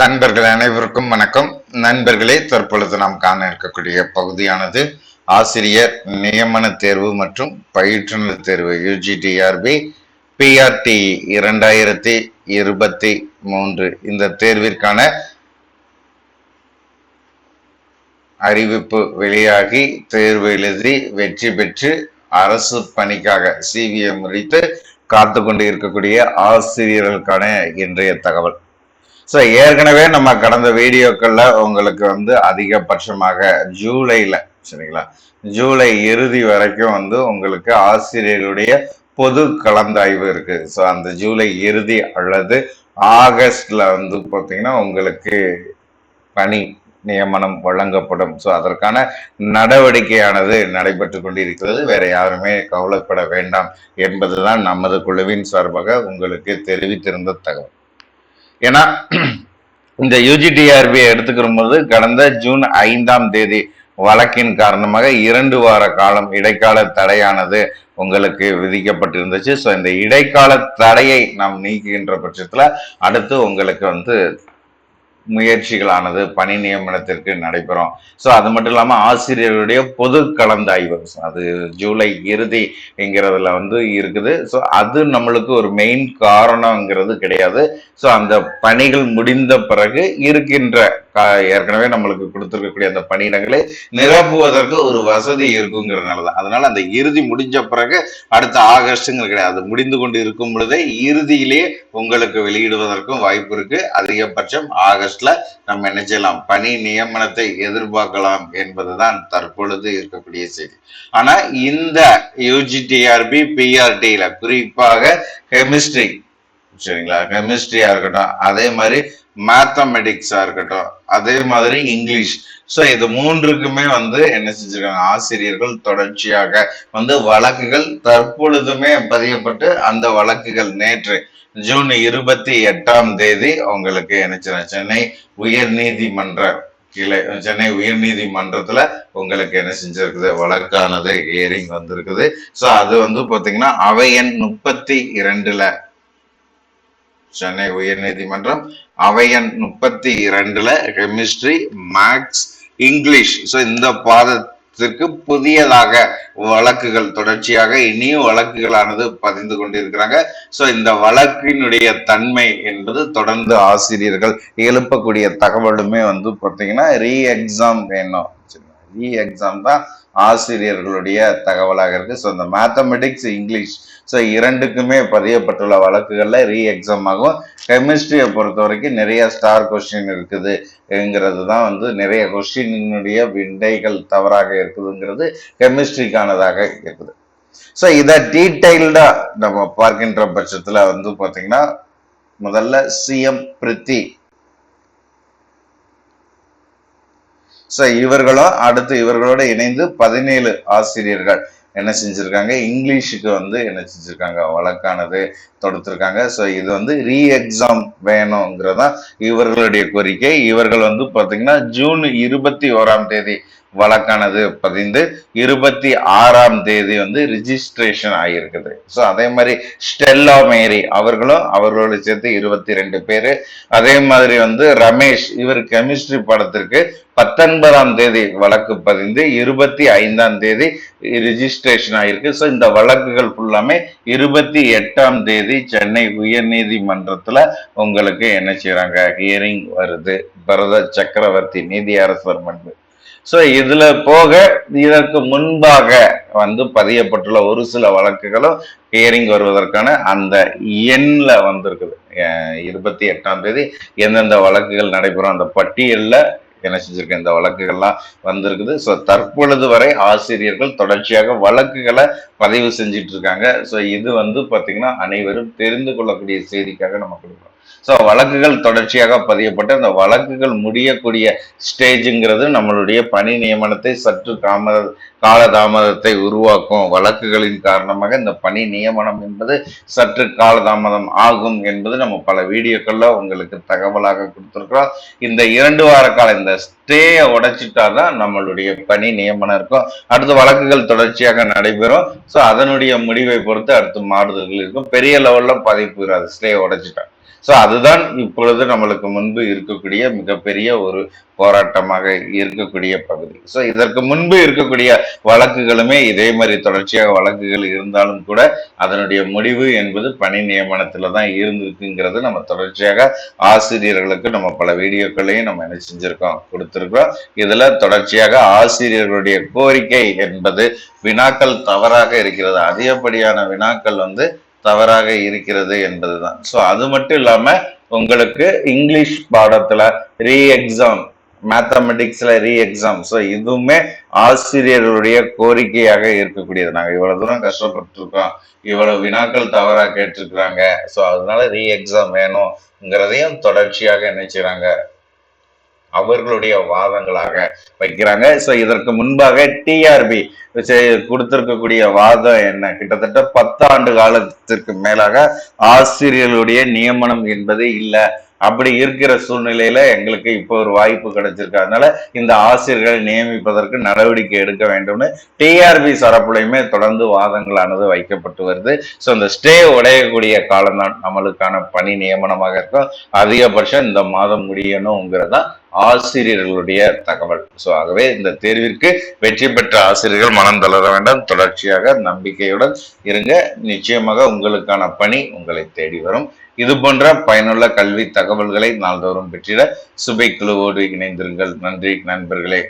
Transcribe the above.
நண்பர்கள் அனைவருக்கும் வணக்கம். நண்பர்களே தற்பொழுது நாம் காண இருக்கக்கூடிய பகுதியானது ஆசிரியர் நியமன தேர்வு மற்றும் பயிற்றுநர் தேர்வு யூஜிடிஆர்பி பிஆர்டி இரண்டாயிரத்தி இருபத்தி மூன்று. இந்த தேர்விற்கான அறிவிப்பு வெளியாகி தேர்வு எழுதி வெற்றி பெற்று அரசு பணிக்காக சிவிஎம் முடித்து காத்து கொண்டு இருக்கக்கூடிய ஆசிரியர்களுக்கான இன்றைய தகவல். ஸோ ஏற்கனவே நம்ம கடந்த வீடியோக்களில் உங்களுக்கு வந்து அதிகபட்சமாக ஜூலையில் சரிங்களா? ஜூலை இறுதி வரைக்கும் வந்து உங்களுக்கு ஆசிரியர்களுடைய பொது கலந்தாய்வு இருக்குது ஸோ அந்த ஜூலை இறுதி அல்லது ஆகஸ்டில் வந்து பார்த்தீங்கன்னா உங்களுக்கு பணி நியமனம் வழங்கப்படும். ஸோ அதற்கான நடவடிக்கையானது நடைபெற்று கொண்டிருக்கிறது. வேற யாருமே கவலைப்பட வேண்டாம் என்பதுதான் நமது குழுவின் சார்பாக உங்களுக்கு தெரிவித்திருந்த தகவல். ஏன்னா இந்த யூஜிடிஆர்பியை எடுத்துக்கிற போது கடந்த ஜூன் ஐந்தாம் தேதி வழக்கின் காரணமாக இரண்டு வார காலம் இடைக்கால தடையானது உங்களுக்கு விதிக்கப்பட்டிருந்துச்சு. ஸோ இந்த இடைக்கால தடையை நாம் நீக்குகின்ற பட்சத்தில் அடுத்து உங்களுக்கு வந்து முயற்சிகளானது பணி நியமனத்திற்கு நடைபெறும். ஸோ அது மட்டும் இல்லாமல் ஆசிரியர்களுடைய பொது கலந்தாய்வு. அது ஜூலை இறுதிங்கிறதுல வந்து இருக்குது. ஸோ அது நம்மளுக்கு ஒரு மெயின் காரணங்கிறது கிடையாது. ஸோ அந்த பணிகள் முடிந்த பிறகு இருக்கின்ற ஏற்கனவே நம்மளுக்கு கொடுத்துருக்கக்கூடிய அந்த பணியிடங்களை நிரப்புவதற்கு ஒரு வசதி இருக்குங்கிறதுனால தான் அதனால அந்த இறுதி முடிஞ்ச பிறகு அடுத்த ஆகஸ்ட்ங்கிற கிடையாது. அது முடிந்து கொண்டு இருக்கும் பொழுதே இறுதியிலேயே உங்களுக்கு வெளியிடுவதற்கும் வாய்ப்பு இருக்கு. அதிகபட்சம் ஆகஸ்ட்ல நம்ம என்ன செய்யலாம்? பணி நியமனத்தை எதிர்பார்க்கலாம் என்பதுதான் தற்பொழுது இருக்கக்கூடிய செய்தி. ஆனா இந்த யூஜிடிஆர்பி பிஆர்டியில குறிப்பாக கெமிஸ்ட்ரி சரிங்களா கெமிஸ்ட்ரியா இருக்கட்டும் அதே மாதிரி மேத்தமெட்டிக்ஸா இருக்கட்டும் அதே மாதிரி இங்கிலீஷ் ஸோ இது மூன்றுக்குமே வந்து என்ன செஞ்சிருக்காங்க? ஆசிரியர்கள் தொடர்ச்சியாக வந்து வழக்குகள் தற்பொழுதுமே பதியப்பட்டு அந்த வழக்குகள் நேற்று ஜூன் இருபத்தி எட்டாம் தேதி உங்களுக்கு என்ன சென்னை உயர் நீதிமன்ற கீழே சென்னை உயர் நீதிமன்றத்துல உங்களுக்கு என்ன செஞ்சிருக்குது? வழக்கானது ஏரிங் வந்திருக்குது. ஸோ அது வந்து பாத்தீங்கன்னா அவை எண் முப்பத்தி இரண்டுல சென்னை உயர்நீதிமன்றம் அவையன் முப்பத்தி இரண்டுல கெமிஸ்ட்ரி மேக்ஸ் இங்கிலீஷ் ஸோ இந்த பாதத்திற்கு புதியதாக வழக்குகள் தொடர்ச்சியாக இனியும் வழக்குகளானது பதிந்து கொண்டிருக்கிறாங்க. ஸோ இந்த வழக்கினுடைய தன்மை என்பது தொடர்ந்து ஆசிரியர்கள் எழுப்பக்கூடிய தகவலுமே வந்து பார்த்தீங்கன்னா ரீ எக்ஸாம் வேணும். ரீ எக்ஸாம் தான் ஆசிரியர்களுடைய தகவலாக இருக்குது ஸோ இந்த மேத்தமெட்டிக்ஸ் இங்கிலீஷ் ஸோ இரண்டுக்குமே பதியப்பட்டுள்ள வழக்குகளில் ரீ எக்ஸாம் ஆகும். கெமிஸ்ட்ரியை பொறுத்த வரைக்கும் நிறைய ஸ்டார் கொஸ்டின் இருக்குதுங்கிறது தான் வந்து நிறைய கொஸ்டினுடைய விண்டைகள் தவறாக இருக்குதுங்கிறது கெமிஸ்ட்ரிக்கானதாக இருக்குது. ஸோ இதை டீட்டெயில்டாக நம்ம பார்க்கின்ற பட்சத்தில் வந்து பார்த்திங்கன்னா முதல்ல சிஎம் பிரித்தி ஸோ இவர்களும் அடுத்து இவர்களோட இணைந்து பதினேழு ஆசிரியர்கள் என்ன செஞ்சுருக்காங்க? இங்கிலீஷுக்கு வந்து என்ன செஞ்சுருக்காங்க? வழக்கானது தொடுத்திருக்காங்க. ஸோ இது வந்து ரீ எக்ஸாம் வேணுங்கிறதான் இவர்களுடைய கோரிக்கை. இவர்கள் வந்து பார்த்தீங்கன்னா ஜூன் இருபத்தி ஓராம் தேதி வழக்கானது பதிந்து இருபத்தி ஆறாம் தேதி வந்து ரிஜிஸ்ட்ரேஷன் ஆகியிருக்குது. ஸோ அதே மாதிரி ஸ்டெல்லா மேரி அவர்களும் அவர்களோட சேர்த்து இருபத்தி ரெண்டு பேர். அதே மாதிரி வந்து ரமேஷ் இவர் கெமிஸ்ட்ரி படத்திற்கு பத்தொன்பதாம் தேதி வழக்கு பதிந்து இருபத்தி ஐந்தாம் தேதி ரிஜிஸ்ட்ரேஷன் ஆகியிருக்கு. ஸோ இந்த வழக்குகள் ஃபுல்லாமே இருபத்தி எட்டாம் தேதி சென்னை உயர்நீதிமன்றத்தில் உங்களுக்கு என்ன செய்கிறாங்க ஹியரிங் வருது. பரத சக்கரவர்த்தி நீதி அரசர் மன்பு ஸோ இதுல போக இதற்கு முன்பாக வந்து பதியப்பட்டுள்ள ஒரு சில வழக்குகளும் ஹியரிங் வருவதற்கான அந்த எண்ணில் வந்திருக்குது. இருபத்தி எட்டாம் தேதி எந்தெந்த வழக்குகள் நடைபெறும் அந்த பட்டியலில் என்ன செஞ்சிருக்க இந்த வழக்குகள்லாம் வந்திருக்குது. ஸோ தற்பொழுது வரை ஆசிரியர்கள் தொடர்ச்சியாக வழக்குகளை பதிவு செஞ்சிட்டு இருக்காங்க. ஸோ இது வந்து பார்த்தீங்கன்னா அனைவரும் தெரிந்து கொள்ளக்கூடிய செய்திக்காக நம்ம கொடுக்குறோம். ஸோ வழக்குகள் தொடர்ச்சியாக பதியப்பட்டு அந்த வழக்குகள் முடியக்கூடிய ஸ்டேஜுங்கிறது நம்மளுடைய பணி நியமனத்தை சற்று தாமத காலதாமதத்தை உருவாக்கும். வழக்குகளின் காரணமாக இந்த பணி நியமனம் என்பது சற்று காலதாமதம் ஆகும் என்பது நம்ம பல வீடியோக்களில் உங்களுக்கு தகவலாக கொடுத்துருக்குறோம். இந்த இரண்டு வார கால இந்த ஸ்டேயை உடைச்சிட்டாதான் நம்மளுடைய பணி நியமனம் இருக்கும். அடுத்து வழக்குகள் தொடர்ச்சியாக நடைபெறும். ஸோ அதனுடைய முடிவை பொறுத்து அடுத்து மாறுதல்கள் இருக்கும். பெரிய லெவல்ல பாதிப்பு ஸ்டே உடைச்சிட்டா. ஸோ அதுதான் இப்பொழுது நம்மளுக்கு முன்பு இருக்கக்கூடிய மிகப்பெரிய ஒரு போராட்டமாக இருக்கக்கூடிய பகுதி. ஸோ இதற்கு முன்பு இருக்கக்கூடிய வழக்குகளுமே இதே மாதிரி தொடர்ச்சியாக வழக்குகள் இருந்தாலும் கூட அதனுடைய முடிவு என்பது பணி நியமனத்தில் தான் இருந்திருக்குங்கிறது நம்ம தொடர்ச்சியாக ஆசிரியர்களுக்கு நம்ம பல வீடியோக்களையும் நம்ம என்ன செஞ்சுருக்கோம் கொடுத்துருக்கோம் இதில் தொடர்ச்சியாக ஆசிரியர்களுடைய கோரிக்கை என்பது வினாக்கள் தவறாக இருக்கிறது. அதிகப்படியான வினாக்கள் வந்து தவறாக இருக்கிறது என்பதுதான். ஸோ அது மட்டும் இல்லாம உங்களுக்கு இங்கிலீஷ் பாடத்துல ரீ எக்ஸாம் மேத்தமெட்டிக்ஸ்ல ரீ எக்ஸாம் ஸோ இதுவுமே ஆசிரியர்களுடைய கோரிக்கையாக இருக்கக்கூடியது. நாங்கள் இவ்வளவு தூரம் கஷ்டப்பட்டிருக்கோம். இவ்வளவு வினாக்கள் தவறாக கேட்டிருக்கிறாங்க. ஸோ அதனால ரீ எக்ஸாம் வேணுங்கிறதையும் தொடர்ச்சியாக என்ன அவர்களுடைய வாதங்களாக வைக்கிறாங்க. ஸோ இதற்கு முன்பாக டிஆர்பி கொடுத்திருக்கக்கூடிய வாதம் என்ன? கிட்டத்தட்ட பத்து ஆண்டு காலத்திற்கு மேலாக ஆசிரியர்களுடைய நியமனம் என்பது இல்லை. அப்படி இருக்கிற சூழ்நிலையில எங்களுக்கு இப்போ ஒரு வாய்ப்பு கிடைச்சிருக்கு. அதனால இந்த ஆசிரியர்களை நியமிப்பதற்கு நடவடிக்கை எடுக்க வேண்டும்னு டிஆர்பி சரப்புலையுமே தொடர்ந்து வாதங்களானது வைக்கப்பட்டு வருது. ஸோ இந்த ஸ்டே உடையக்கூடிய காலம்தான் நம்மளுக்கான பணி நியமனமாக இருக்கும். அதிகபட்சம் இந்த மாதம் முடியணுங்கிறதான் ஆசிரியர்களுடைய தகவல். ஸோ ஆகவே இந்த தேர்விற்கு வெற்றி பெற்ற ஆசிரியர்கள் மனம் தளர வேண்டாம். தொடர்ச்சியாக நம்பிக்கையுடன் இருங்க. நிச்சயமாக உங்களுக்கான பணி உங்களை தேடி வரும். இது போன்ற பயனுள்ள கல்வி தகவல்களை நாள்தோறும் பெற்றிட சுபை குழுவோடு இணைந்திருங்கள். நன்றி நண்பர்களே.